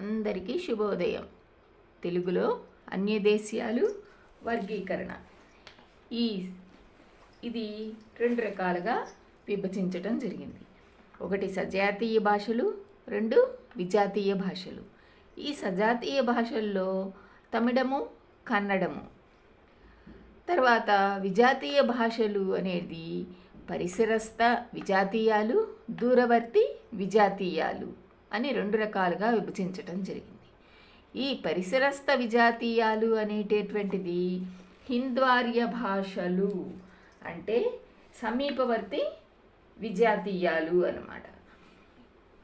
అందరికీ శుభోదయం. తెలుగులో అన్య దేశీయాలు వర్గీకరణ. ఈ ఇది రెండు రకాలుగా విభజించటం జరిగింది. ఒకటి సజాతీయ భాషలు రెండు విజాతీయ భాషలు. ఈ సజాతీయ భాషల్లో తమిళము కన్నడము. తర్వాత విజాతీయ భాషలు అనేది పరిసరస్థ విజాతీయాలు దూరవర్తి విజాతీయాలు. అని రెండు రకాలుగా విభజించటం జరిగింది. ఈ పరిసరస్థ విజాతీయాలు అనేటటువంటిది హింద్వార్య భాషలు అంటే సమీపవర్తి విజాతీయాలు అన్నమాట.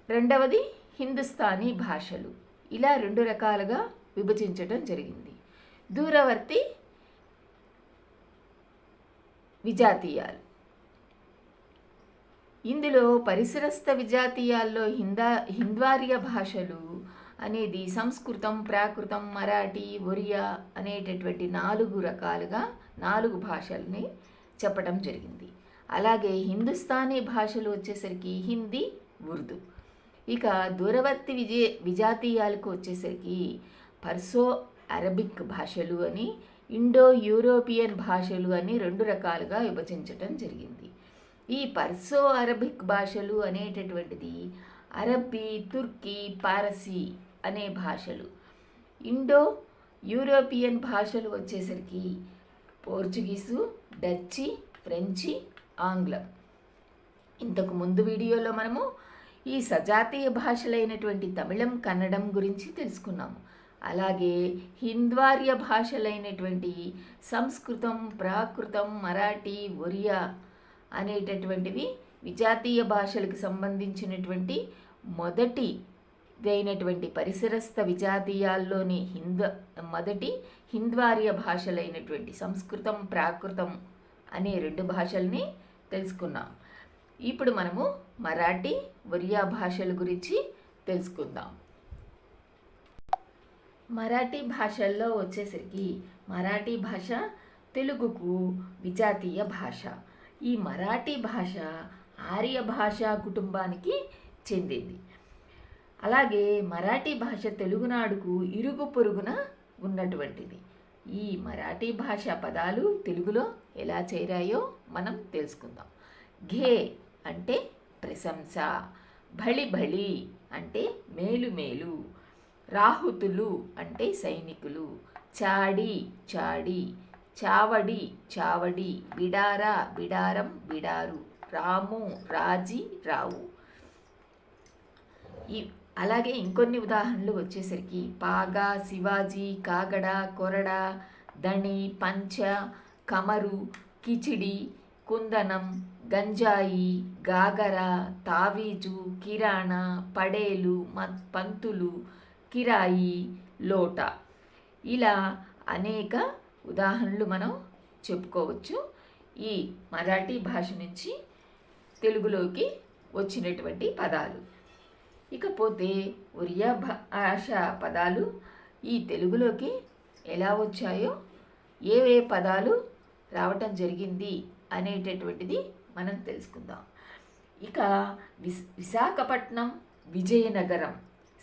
రెండవది హిందుస్థానీ భాషలు. ఇలా రెండు రకాలుగా విభజించటం జరిగింది. దూరవర్తి విజాతీయాలు. ఇందులో పరిసరస్థ విజాతీయాల్లో హిందా హింద్వార్య భాషలు అనేది సంస్కృతం ప్రాకృతం మరాఠీ ఒరియా అనేటటువంటి నాలుగు రకాలుగా నాలుగు భాషల్ని చెప్పడం జరిగింది. అలాగే హిందుస్థానీ భాషలు వచ్చేసరికి హిందీ ఉర్దూ. ఇక దూరవర్తి విజయ విజాతీయాలకు వచ్చేసరికి పర్సో అరబిక్ భాషలు అని ఇండో యూరోపియన్ భాషలు అని రెండు రకాలుగా విభజించటం జరిగింది. ఈ పర్సో అరబిక్ భాషలు అనేటటువంటిది అరబ్బీ తుర్కీ పారసీ అనే భాషలు. ఇండో యూరోపియన్ భాషలు వచ్చేసరికి పోర్చుగీసు డచ్చి ఫ్రెంచి ఆంగ్లం. ఇంతకు ముందు వీడియోలో మనము ఈ సజాతీయ భాషలైనటువంటి తమిళం కన్నడం గురించి తెలుసుకున్నాము. అలాగే హింద్వార్య భాషలైనటువంటి సంస్కృతం ప్రాకృతం మరాఠీ ఒరియా అనేటటువంటివి విజాతీయ భాషలకు సంబంధించినటువంటి మొదటి అయినటువంటి పరిసరస్థ విజాతీయాల్లోని హింద మొదటి హింద్వార్య భాషలైనటువంటి సంస్కృతం ప్రాకృతం అనే రెండు భాషల్ని తెలుసుకున్నాం ఇప్పుడు మనము మరాఠీ ఒరియా భాషల గురించి తెలుసుకుందాం. మరాఠీ భాషల్లో వచ్చేసరికి మరాఠీ భాష తెలుగుకు విజాతీయ భాష. ఈ మరాఠీ భాష ఆర్య భాషా కుటుంబానికి చెందింది. అలాగే మరాఠీ భాష తెలుగునాడుకు ఇరుగు పొరుగున ఉన్నటువంటిది. ఈ మరాఠీ భాష పదాలు తెలుగులో ఎలా చేరాయో మనం తెలుసుకుందాం. ఘే అంటే ప్రశంస భళి భళి అంటే మేలు మేలు రాహుతులు అంటే సైనికులు చాడి చాడి చావడి చావడి బిడారా బిడారం బిడారు రాము రాజీ రావు. ఈ అలాగే ఇంకొన్ని ఉదాహరణలు వచ్చేసరికి పాగా శివాజీ కాగడ కొరడ దణి పంచ కమరు కిచిడి కుందనం గంజాయి గాగర తావీజు కిరాణా పడేలు మత్ పంతులు కిరాయి లోట. ఇలా అనేక ఉదాహరణలు మనం చెప్పుకోవచ్చు. ఈ మరాఠీ భాష నుంచి తెలుగులోకి వచ్చినటువంటి పదాలు. ఇకపోతే ఒరియా భాష పదాలు ఈ తెలుగులోకి ఎలా వచ్చాయో ఏవే పదాలు రావటం జరిగింది అనేటటువంటిది మనం తెలుసుకుందాం. ఇక విశాఖపట్నం విజయనగరం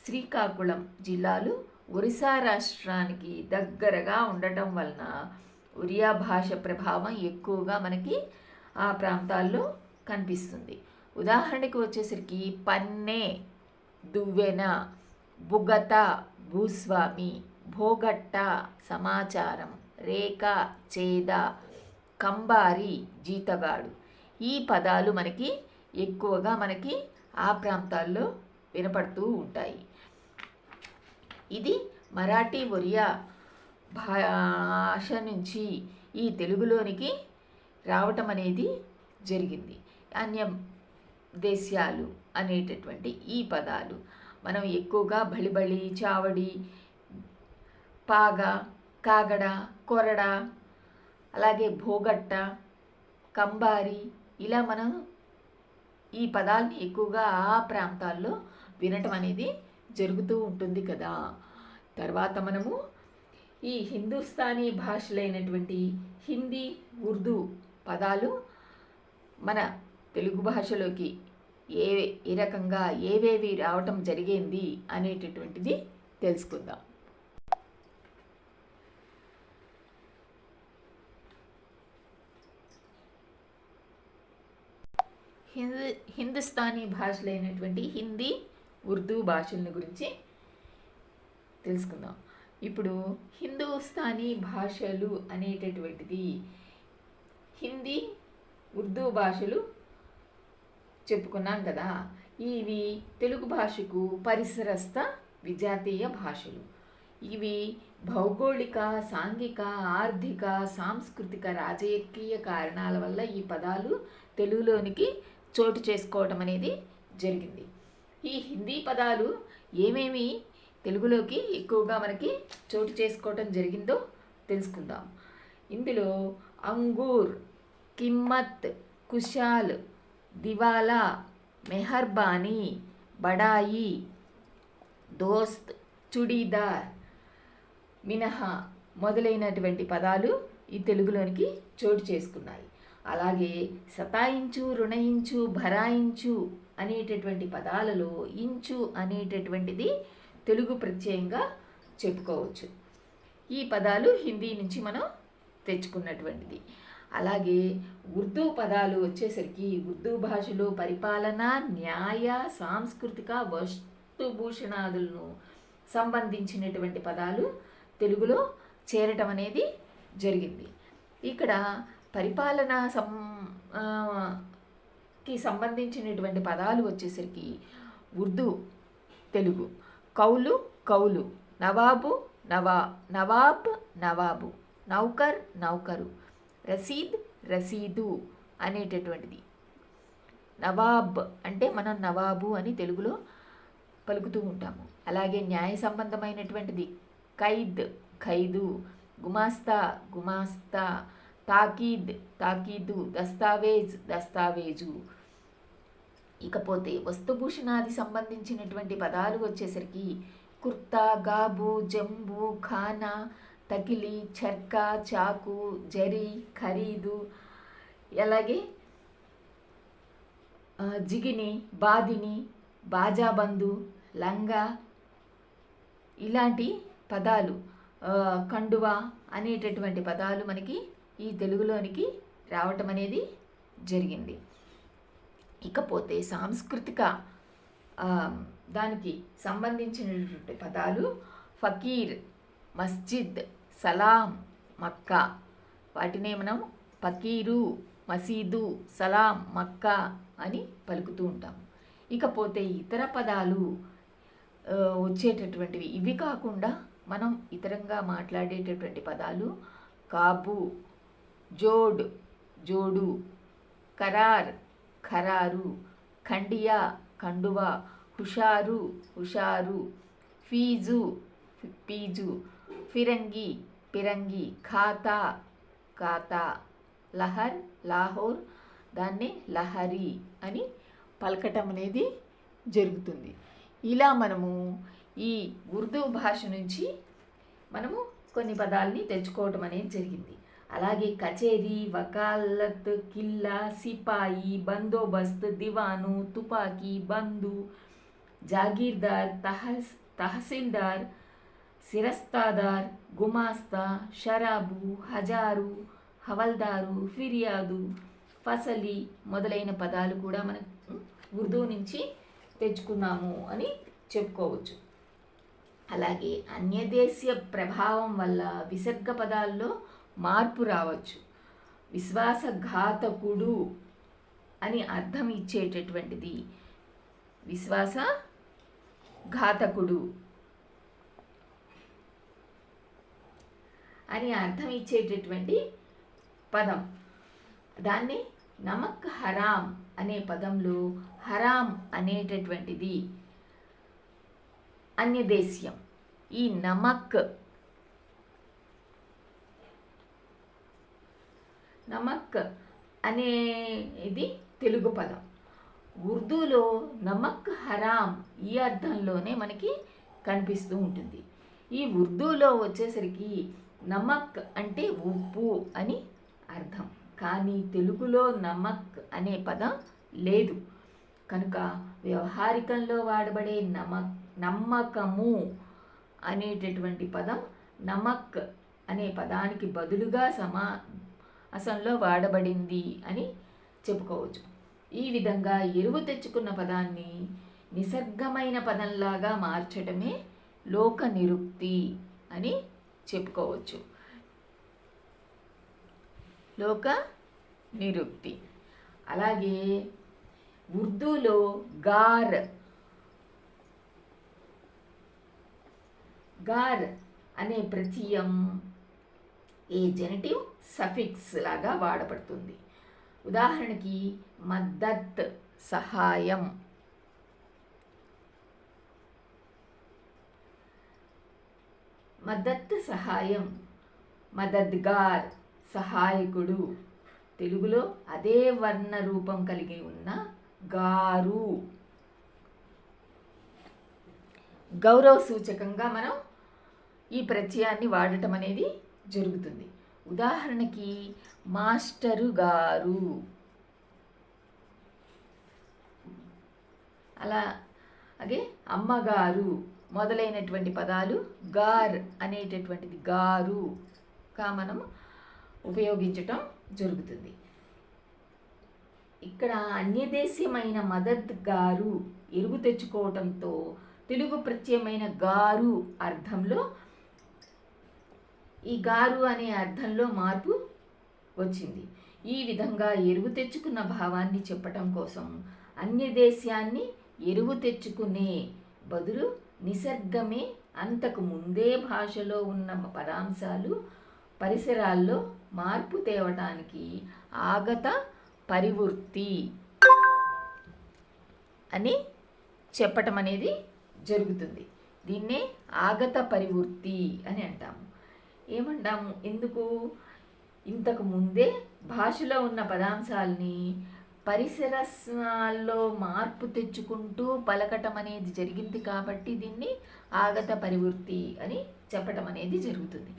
శ్రీకాకుళం జిల్లాలు ఒరిస్సా రాష్ట్రానికి దగ్గరగా ఉండటం వలన ఒరియా భాష ప్రభావం ఎక్కువగా మనకి ఆ ప్రాంతాల్లో కనిపిస్తుంది. ఉదాహరణకి వచ్చేసరికి పన్నె దువ్వెన బుగత భూస్వామి భోగట్ట సమాచారం రేఖ చేద కంబారి జీతగాడు ఈ పదాలు మనకి ఎక్కువగా మనకి ఆ ప్రాంతాల్లో వినపడుతూ ఉంటాయి. ఇది మరాఠీ ఒరియా భాష నుంచి ఈ తెలుగులోనికి రావటం అనేది జరిగింది. అన్య దేశాలు అనేటటువంటి ఈ పదాలు. మనం ఎక్కువగా బళిబళి చావడి పాగ కాగడ కొరడ అలాగే భోగట్ట కంబారి ఇలా మనం ఈ పదాలని ఎక్కువగా ఆ ప్రాంతాల్లో వినటం అనేది జరుగుతూ ఉంటుంది కదా. తర్వాత మనము ఈ హిందుస్థానీ భాషలైనటువంటి హిందీ ఉర్దూ పదాలు మన తెలుగు భాషలోకి ఏ ఏ రకంగా ఏవేవి రావటం జరిగింది అనేటటువంటిది తెలుసుకుందాం. హిందీ హిందుస్థానీ భాషలైనటువంటి హిందీ ఉర్దూ భాషలను గురించి తెలుసుకుందాం. ఇప్పుడు హిందూస్థానీ భాషలు అనేటటువంటిది హిందీ ఉర్దూ భాషలు చెప్పుకున్నాం కదా. ఇవి తెలుగు భాషకు పరిసరస్థ విజాతీయ భాషలు. ఇవి భౌగోళిక సాంఘిక ఆర్థిక సాంస్కృతిక రాజకీయ కారణాల వల్ల ఈ పదాలు తెలుగులోనికి చోటు చేసుకోవటం అనేది జరిగింది. ఈ హిందీ పదాలు ఏమేమి తెలుగులోకి ఎక్కువగా మనకి చోటు చేసుకోవటం జరిగిందో తెలుసుకుందాం. ఇందులో అంగూర్ కిమ్మత్ కుషాల్ దివాలా మెహర్బానీ బడాయి దోస్త్ చుడీదార్ మినహా మొదలైనటువంటి పదాలు ఈ తెలుగులోనికి చోటు చేసుకున్నాయి. అలాగే సతాయించు రుణయించు భరాయించు అనేటటువంటి పదాలలో ఇంచు అనేటటువంటిది తెలుగు ప్రత్యయంగా చెప్పుకోవచ్చు. ఈ పదాలు హిందీ నుంచి మనం తెచ్చుకున్నటువంటిది. అలాగే ఉర్దూ పదాలు వచ్చేసరికి ఉర్దూ భాషలో పరిపాలన న్యాయ సాంస్కృతిక వస్తుభూషణాదులను సంబంధించినటువంటి పదాలు తెలుగులో చేరటం అనేది జరిగింది. ఇక్కడ పరిపాలన సం కి సంబంధించినటువంటి పదాలు వచ్చేసరికి ఉర్దూ తెలుగు. కౌలు కౌలు. నవాబు నవా. నవాబ్ నవాబు. నౌకర్ నౌకరు. రసీద్ రసీదు అనేటటువంటిది. నవాబ్ అంటే మనం నవాబు అని తెలుగులో పలుకుతూ ఉంటాము. అలాగే న్యాయ సంబంధమైనటువంటిది. ఖైద్ ఖైదు. గుమాస్తా గుమాస్తా. తాకీద్ తాకీదు దస్తావేజ్ దస్తావేజు. ఇకపోతే వస్తుభూషణాది సంబంధించినటువంటి పదాలు వచ్చేసరికి కుర్తా గాబు జంబు ఖానా తకిలి చర్కా చాకు జరి ఖరీదు. అలాగే జిగిని బాదిని బాజాబందు లంగా ఇలాంటి పదాలు కండువా అనేటటువంటి పదాలు మనకి ఈ తెలుగులోనికి రావటం అనేది జరిగింది. ఇకపోతే సాంస్కృతిక దానికి సంబంధించినటువంటి పదాలు ఫకీర్ మస్జిద్ సలాం మక్కా. వాటినే మనం ఫకీరు మసీదు సలాం మక్కా అని పలుకుతూ ఉంటాం. ఇకపోతే ఇతర పదాలు వచ్చేటటువంటివి. ఇవి కాకుండా మనం ఇతరంగా మాట్లాడేటటువంటి పదాలు కాబు జోడ్ జోడు కరార్ ఖరారు ఖండియా కండువ హుషారు హుషారు ఫీజు ఫీజు ఫిరంగి పిరంగి ఖాతా ఖాతా లహర్ లాహోర్ దాన్ని లహరి అని పలకటం అనేది జరుగుతుంది. ఇలా మనము ఈ ఉర్దూ భాష నుంచి మనము కొన్ని పదాలని తెచ్చుకోవటం అనేది జరిగింది. అలాగే కచేరీ వకాలత్ కిల్లా సిపాయి బందోబస్త్ దివాను తుపాకీ బంధు జాగీర్దార్ తహస్ తహసీల్దార్ సిరస్తాదార్ గుమాస్తా షరాబు హజారు హవల్దారు ఫిర్యాదు ఫసలి మొదలైన పదాలు కూడా మనం ఉర్దూ నుంచి తెచ్చుకున్నాము అని చెప్పుకోవచ్చు. అలాగే అన్యదేశీయ ప్రభావం వల్ల విసర్గ పదాల్లో మార్పు రావచ్చు. విశ్వాసఘాతకుడు అని అర్థం ఇచ్చేటటువంటిది విశ్వాస ఘాతకుడు అని అర్థం ఇచ్చేటటువంటి పదం. దాన్ని నమక్ హరాం అనే పదంలో హరాం అనేటటువంటిది అన్యదేశ్యం. ఈ నమక్ నమక్ అనే ఇది తెలుగు పదం. ఉర్దూలో నమక్ హరాం ఈ అర్థంలోనే మనకి కనిపిస్తూ ఉంటుంది. ఈ ఉర్దూలో వచ్చేసరికి నమక్ అంటే ఉప్పు అని అర్థం. కానీ తెలుగులో నమక్ అనే పదం లేదు. కనుక వ్యవహారికంలో వాడబడే నమక్ నమ్మకము అనేటటువంటి పదం నమక్ అనే పదానికి బదులుగా సమా అసంలో వాడబడింది అని చెప్పుకోవచ్చు. ఈ విధంగా ఎరువు తెచ్చుకున్న పదాన్ని నిసర్గమైన పదంలాగా మార్చడమే లోక నిరుక్తి అని చెప్పుకోవచ్చు. లోక నిరుక్తి. అలాగే ఉర్దూలో గార్. గార్ అనే ప్రత్యయం ఏ జెనటివ్ సఫిక్స్ లాగా వాడబడుతుంది. ఉదాహరణకి మద్దత్ సహాయం. మద్దత్ సహాయం. మదద్గార్ సహాయకుడు. తెలుగులో అదే వర్ణ రూపం కలిగి ఉన్న గారు. గౌరవ సూచకంగా మనం ఈ ప్రత్యయాన్ని వాడటం అనేది జరుగుతుంది. ఉదాహరణకి మాస్టరు గారు. అలా అలాగే అమ్మగారు మొదలైనటువంటి పదాలు గార్ అనేటటువంటిది గారుగా మనం ఉపయోగించటం జరుగుతుంది. ఇక్కడ అన్యదేశీయమైన మదద్ గారు ఎరుగు తెచ్చుకోవటంతో తెలుగు ప్రత్యయమైన గారు అర్థంలో ఈ గారు అనే అర్థంలో మార్పు వచ్చింది. ఈ విధంగా ఎరువు తెచ్చుకున్న భావాన్ని చెప్పటం కోసం అన్యదేశాన్ని ఎరువు తెచ్చుకునే బదులు నిసర్గమే అంతకు ముందే భాషలో ఉన్న పదాంశాలు పరిసరాల్లో మార్పు తేవటానికి ఆగత పరివృత్తి అని చెప్పటం అనేది జరుగుతుంది. దీన్నే ఆగత పరివృత్తి అని అంటాము. ఏమంటాము? ఎందుకు? ఇంతకు ముందే భాషలో ఉన్న పదాంశాలని పరిసరాల్లో మార్పు తెచ్చుకుంటూ పలకటం అనేది జరిగింది కాబట్టి దీన్ని ఆగత పరివృత్తి అని చెప్పటం అనేది జరుగుతుంది.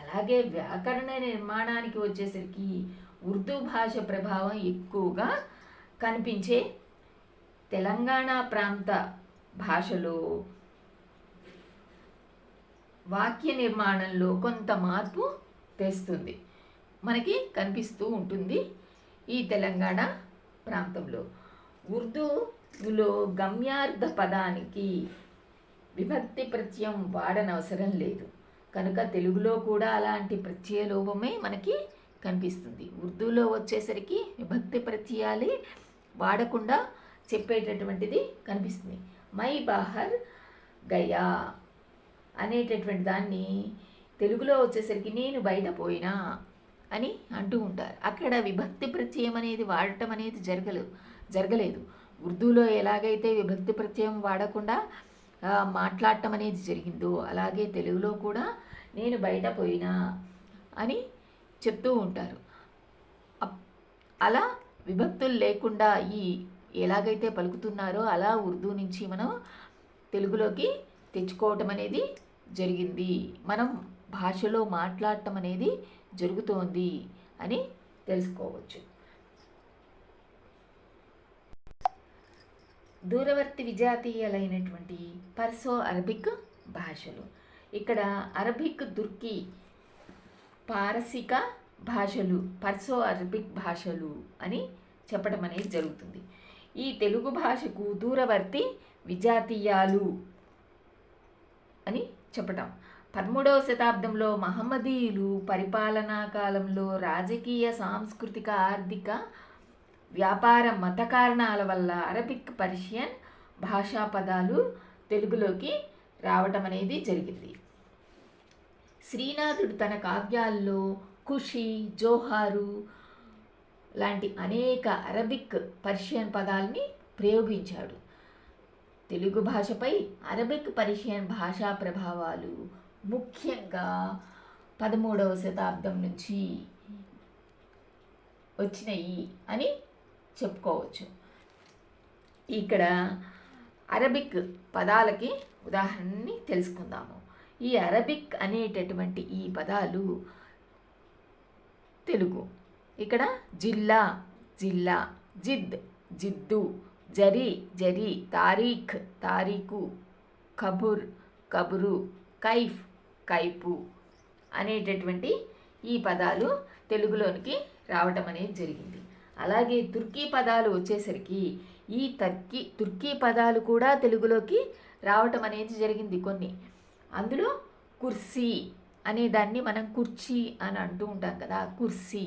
అలాగే వ్యాకరణ నిర్మాణానికి వచ్చేసరికి ఉర్దూ భాష ప్రభావం ఎక్కువగా కనిపించే తెలంగాణ ప్రాంత భాషలో వాక్య నిర్మాణంలో కొంత మార్పు తెస్తుంది. మనకి కనిపిస్తూ ఉంటుంది ఈ తెలంగాణ ప్రాంతంలో. ఉర్దూలో గమ్యార్థ పదానికి విభక్తి ప్రత్యయం వాడనవసరం లేదు. కనుక తెలుగులో కూడా అలాంటి ప్రత్యయ లోపమే మనకి కనిపిస్తుంది. ఉర్దూలో వచ్చేసరికి విభక్తి ప్రత్యయాలు వాడకుండా చెప్పేటటువంటిది కనిపిస్తుంది. మై బాహర్ గయా అనేటటువంటి దాన్ని తెలుగులో వచ్చేసరికి నేను బయట పోయినా అని అంటూ ఉంటారు. అక్కడ విభక్తి ప్రత్యయం అనేది వాడటం అనేది జరగలేదు జరగలేదు. ఉర్దూలో ఎలాగైతే విభక్తి ప్రత్యయం వాడకుండా మాట్లాడటం అనేది జరిగిందో అలాగే తెలుగులో కూడా నేను బయట పోయినా అని చెప్తూ ఉంటారు. అలా విభక్తులు లేకుండా ఈ ఎలాగైతే పలుకుతున్నారో అలా ఉర్దూ నుంచి మనం తెలుగులోకి తెచ్చుకోవటం అనేది జరిగింది. మనం భాషలో మాట్లాడటం అనేది జరుగుతోంది అని తెలుసుకోవచ్చు. దూరవర్తి విజాతీయాలైనటువంటి పర్సో అరబిక్ భాషలు. ఇక్కడ అరబిక్ దుర్కి పారసిక భాషలు పర్సో అరబిక్ భాషలు అని చెప్పడం అనేది జరుగుతుంది. ఈ తెలుగు భాషకు దూరవర్తి విజాతీయాలు అని చెప్పటం. పదమూడవ శతాబ్దంలో మహమ్మదీయులు పరిపాలనా కాలంలో రాజకీయ సాంస్కృతిక ఆర్థిక వ్యాపార మత కారణాల వల్ల అరబిక్ పర్షియన్ భాషా పదాలు తెలుగులోకి రావటం అనేది జరిగింది. శ్రీనాథుడు తన కావ్యాల్లో ఖుషి జోహారు లాంటి అనేక అరబిక్ పర్షియన్ పదాలని ప్రయోగించాడు. తెలుగు భాషపై అరబిక్ పర్షియన్ భాషా ప్రభావాలు ముఖ్యంగా పదమూడవ శతాబ్దం నుంచి వచ్చినాయి అని చెప్పుకోవచ్చు. ఇక్కడ అరబిక్ పదాలకి ఉదాహరణని తెలుసుకుందాము. ఈ అరబిక్ అనేటటువంటి ఈ పదాలు తెలుగు. ఇక్కడ జిల్లా జిల్లా జిద్ జిద్దు జరీ జరీ తారీఖ్ తారీఖు కబుర్ కబురు కైఫ్ కైపు అనేటటువంటి ఈ పదాలు తెలుగులోనికి రావటం అనేది జరిగింది. అలాగే తుర్కీ పదాలు వచ్చేసరికి ఈ తర్కీ తుర్కీ పదాలు కూడా తెలుగులోకి రావటం అనేది జరిగింది కొన్ని. అందులో కుర్సీ అనే దాన్ని మనం కుర్చీ అని అంటూ ఉంటాం కదా. కుర్సీ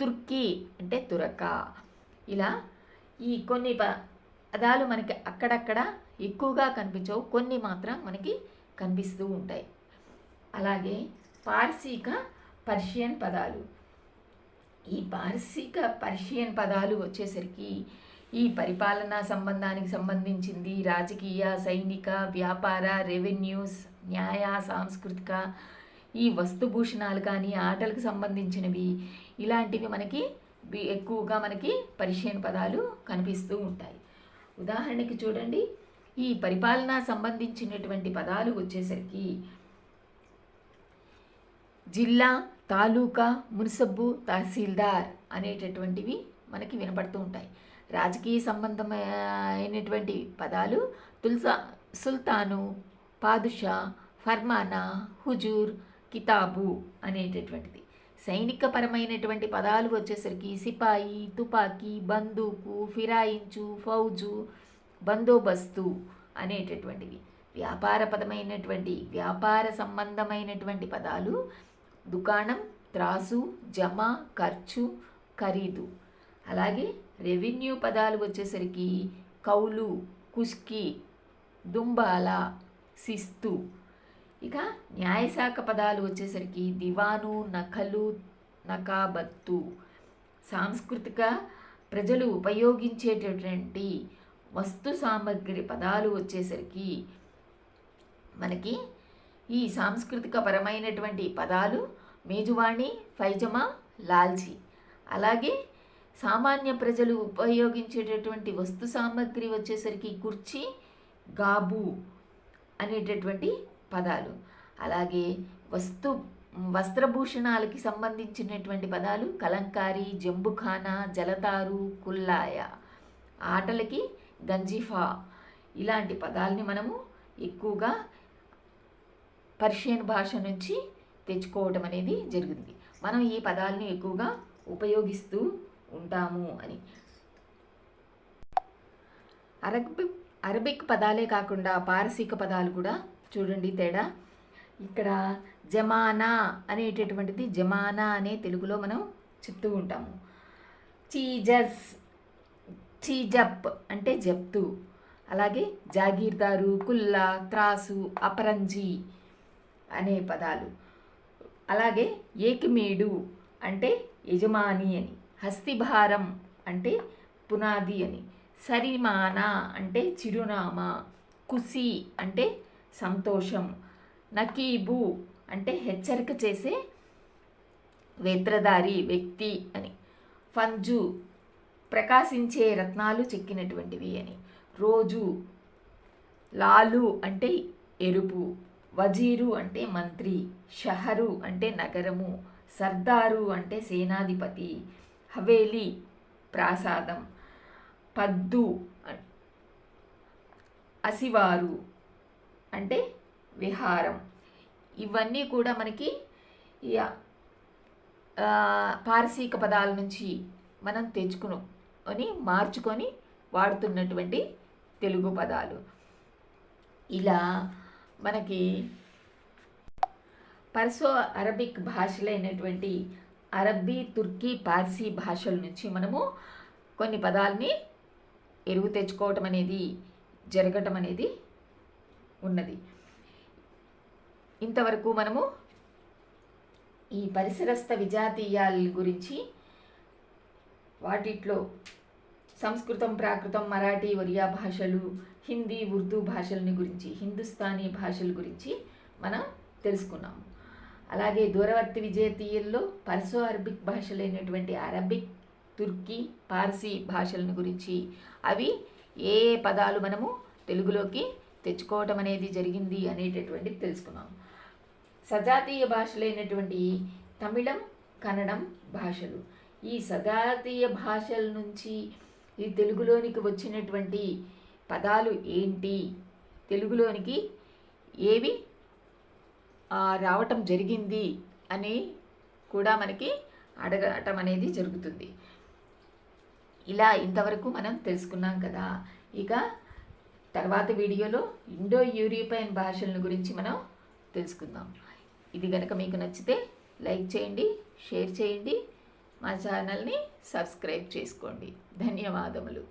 తుర్కీ అంటే తురక. ఇలా ఈ కొన్ని పదాలు మనకి అక్కడక్కడ ఎక్కువగా కనిపించవు. కొన్ని మాత్రం మనకి కనిపిస్తూ ఉంటాయి. అలాగే పార్సీక పర్షియన్ పదాలు. ఈ పార్సీక పర్షియన్ పదాలు వచ్చేసరికి ఈ పరిపాలనా సంబంధానికి సంబంధించింది రాజకీయ సైనిక వ్యాపార రెవెన్యూస్ న్యాయ సాంస్కృతిక ఈ వస్తుభూషణాలు కానీ ఆటలకు సంబంధించినవి. ఇలాంటివి మనకి ఎక్కువగా మనకి పర్షియన్ పదాలు కనిపిస్తూ ఉంటాయి. ఉదాహరణకి చూడండి ఈ పరిపాలన సంబంధించినటువంటి పదాలు వచ్చేసరికి జిల్లా తాలూకా మున్సబ్బు తహసీల్దార్ అనేటటువంటివి మనకి వినపడుతూ ఉంటాయి. రాజకీయ సంబంధమైనటువంటి పదాలు తుల్సా సుల్తాను పాదుషా ఫర్మానా హుజూర్ కితాబు అనేటటువంటిది. సైనికపరమైనటువంటి పదాలు వచ్చేసరికి సిపాయి తుపాకీ బందూకు ఫిరాయించు ఫౌజు బందోబస్తు అనేటటువంటివి. వ్యాపారపదమైనటువంటి వ్యాపార సంబంధమైనటువంటి పదాలు దుకాణం త్రాసు జమ ఖర్చు ఖరీదు. అలాగే రెవెన్యూ పదాలు వచ్చేసరికి కౌలు కుష్కి దుంబాల శిస్తు ఇక న్యాయశాఖ పదాలు వచ్చేసరికి దివాను నకలు నకాబత్తు సాంస్కృతిక ప్రజలు ఉపయోగించేటటువంటి వస్తు సామగ్రి పదాలు వచ్చేసరికి మనకి ఈ సాంస్కృతిక పరమైనటువంటి పదాలు మేజువాణి ఫైజమా లాల్చి అలాగే సామాన్య ప్రజలు ఉపయోగించేటటువంటి వస్తు సామగ్రి వచ్చేసరికి కుర్చీ గాబు అనేటటువంటి పదాలు. అలాగే వస్తు వస్త్రభూషణాలకి సంబంధించినటువంటి పదాలు కలంకారీ జంబుఖానా జలతారు కుల్లాయ. ఆటలకి గంజిఫా. ఇలాంటి పదాలని మనము ఎక్కువగా పర్షియన్ భాష నుంచి తెచ్చుకోవటం అనేది జరిగింది. మనం ఈ పదాలని ఎక్కువగా ఉపయోగిస్తూ ఉంటాము అని. అరబిక్ అరబిక్ పదాలే కాకుండా పారసీక పదాలు కూడా చూడండి తేడా. ఇక్కడ జమానా అనేటటువంటిది జమానా అనే తెలుగులో మనం చెప్తూ ఉంటాము. చీజస్ చీజప్ అంటే జప్తు. అలాగే జాగీర్దారు కుల్లా త్రాసు అపరంజి అనే పదాలు. అలాగే ఏకిమేడు అంటే యజమాని అని. హస్తిభారం అంటే పునాది అని. సరిమానా అంటే చిరునామా. కుసి అంటే సంతోషం. నకీబు అంటే హెచ్చరిక చేసే వేత్రధారి వ్యక్తి అని. ఫంజు ప్రకాశించే రత్నాలు చెక్కినటువంటివి అని. రోజు లాలు అంటే ఎరుపు వజీరు అంటే మంత్రి షహరు అంటే నగరము సర్దారు అంటే సేనాధిపతి హవేలీ ప్రాసాదం పద్దు అసివారు అంటే విహారం. ఇవన్నీ కూడా మనకి పారసీక పదాల నుంచి మనం తెచ్చుకుని అని మార్చుకొని వాడుతున్నటువంటి తెలుగు పదాలు. ఇలా మనకి పర్సో అరబిక్ భాషలైనటువంటి అరబ్బీ తుర్కీ పార్సీ భాషల నుంచి మనము కొన్ని పదాలని ఎరువు తెచ్చుకోవటం అనేది జరగటం అనేది ఉన్నది. ఇంతవరకు మనము ఈ పరిసరస్థ విజాతీయాల గురించి వాటిట్లో సంస్కృతం ప్రాకృతం మరాఠీ ఒరియా భాషలు హిందీ ఉర్దూ భాషలని గురించి హిందుస్థానీ భాషల గురించి మనం తెలుసుకున్నాము. అలాగే దూరవర్తి విజయతీయుల్లో పర్సో అరబిక్ భాషలైనటువంటి అరబిక్ తుర్కీ పార్సీ భాషలను గురించి అవి ఏ పదాలు మనము తెలుగులోకి తెచ్చుకోవటం అనేది జరిగింది అనేటటువంటిది తెలుసుకున్నాం సజాతీయ భాషలైనటువంటి తమిళం కన్నడం భాషలు. ఈ సజాతీయ భాషల నుంచి ఈ తెలుగులోనికి వచ్చినటువంటి పదాలు ఏంటి? తెలుగులోనికి ఏవి రావటం జరిగింది అని కూడా మనకి అడగటం అనేది జరుగుతుంది. ఇలా ఇంతవరకు మనం తెలుసుకున్నాం కదా. ఇక తర్వాత వీడియోలో ఇండో యూరోపియన్ భాషలను గురించి మనం తెలుసుకుందాం. ఇది కనుక మీకు నచ్చితే లైక్ చేయండి షేర్ చేయండి మా ఛానల్ని సబ్స్క్రైబ్ చేసుకోండి. ధన్యవాదములు.